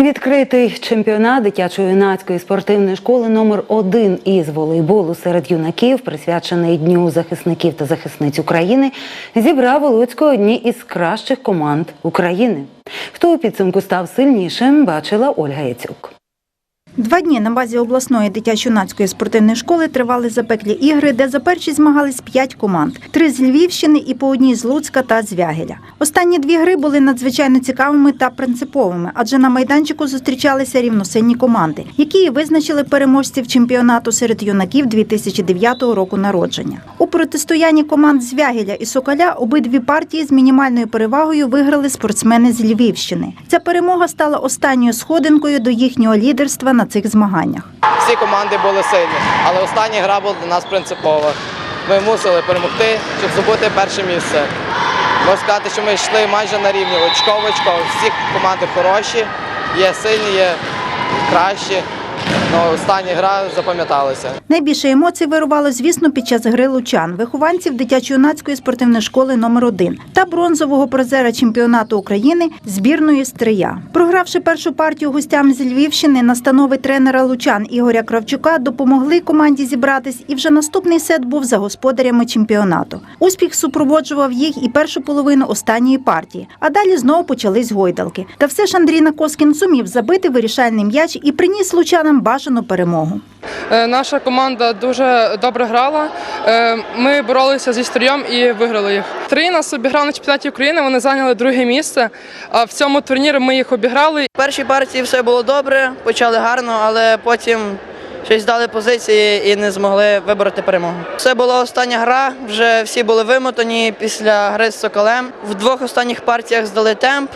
Відкритий чемпіонат дитячо-юнацької спортивної школи номер 1 із волейболу серед юнаків, присвячений Дню захисників та захисниць України, зібрав у Луцьку одні із кращих команд України. Хто у підсумку став сильнішим, бачила Ольга Яцюк. Два дні на базі обласної дитячо-юнацької спортивної школи тривали запеклі ігри, де за перші змагались п'ять команд: три з Львівщини і по одній з Луцька та Звягеля. Останні дві гри були надзвичайно цікавими та принциповими, адже на майданчику зустрічалися рівносильні команди, які визначили переможців чемпіонату серед юнаків 2009 року народження. У протистоянні команд Звягеля і Соколя обидві партії з мінімальною перевагою виграли спортсмени з Львівщини. Ця перемога стала останньою сходинкою до їхнього лідерства на цих змаганнях. всі команди були сильні, але остання гра була для нас принципова. Ми мусили перемогти, щоб здобути перше місце. Можна сказати, що ми йшли майже на рівні очко в. Всі команди хороші, є сильні, є кращі. Але остання гра запам'яталася. Найбільше емоцій вирувало, звісно, під час гри лучан, вихованців дитячо-юнацької спортивної школи номер 1 та бронзового призера чемпіонату України збірної Стрия. Програвши першу партію гостям з Львівщини, настанови тренера лучан Ігоря Кравчука допомогли команді зібратись, і вже наступний сет був за господарями чемпіонату. Успіх супроводжував їх і першу половину останньої партії, а далі знову почались гойдалки. Та все ж Андрій Накоскін зумів забити вирішальний м'яч і приніс лучанам бажану перемогу. Е, Наша команда дуже добре грала. Е, Ми боролися зі стрієм і виграли їх. Три нас обіграли на чемпіонаті України. Вони зайняли друге місце. А в цьому турнірі ми їх обіграли. В першій партії все було добре, почали гарно, але потім щось дали позиції і не змогли вибороти перемогу. Це була остання гра, вже всі були вимотані після гри з Соколем. В двох останніх партіях здали темп,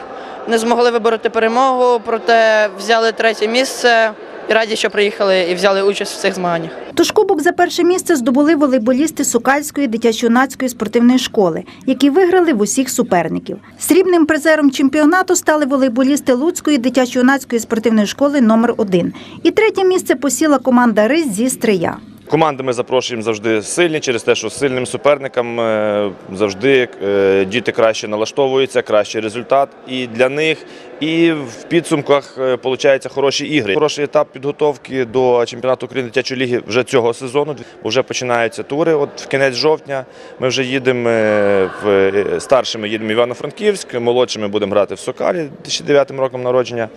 не змогли вибороти перемогу, проте взяли третє місце і раді, що приїхали і взяли участь в цих змаганнях. Тож кубок за перше місце здобули волейболісти Сукальської дитячо-юнацької спортивної школи, які виграли в усіх суперників. Срібним призером чемпіонату стали волейболісти Луцької дитячо-юнацької спортивної школи номер 1 І третє місце посіла команда Рись зі Стрия. Команди ми запрошуємо завжди сильні через те, що сильним суперникам е, завжди е, діти краще налаштовуються, кращий результат і для них, і в підсумках виходить хороші ігри. Хороший етап підготовки до чемпіонату України дитячої ліги вже цього сезону. Вже починаються тури. От в кінець жовтня ми вже їдемо е, в е, старшими їдемо в Івано-Франківськ, молодшими будемо грати в Сокалі 2009 роком народження.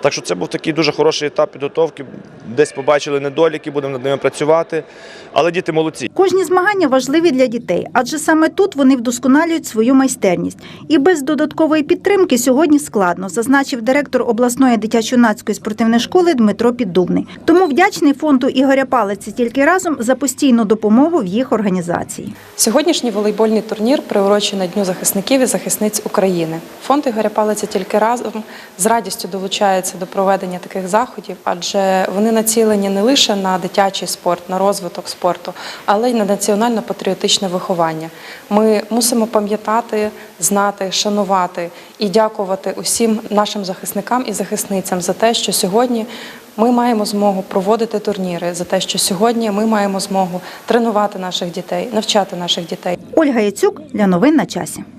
Так що це був такий дуже хороший етап підготовки. Десь побачили недоліки, будемо над ними працювати. Але діти молодці. Кожні змагання важливі для дітей, адже саме тут вони вдосконалюють свою майстерність. І без додаткової підтримки сьогодні складно, зазначив директор обласної дитячо-юнацької спортивної школи Дмитро Піддубний. Тому вдячний фонду Ігоря Палиці тільки разом за постійну допомогу в їх організації. Сьогоднішній волейбольний турнір приурочений Дню захисників і захисниць України. Фонд Ігоря Палиця тільки разом з радістю долучається до проведення таких заходів, адже вони націлені не лише на дитячий спорт, на розвиток спорту, але й на національно-патріотичне виховання. Ми мусимо пам'ятати, знати, шанувати і дякувати усім нашим захисникам і захисницям за те, що сьогодні ми маємо змогу проводити турніри, за те, що сьогодні ми маємо змогу тренувати наших дітей, навчати наших дітей. Ольга Яцюк для новин на часі.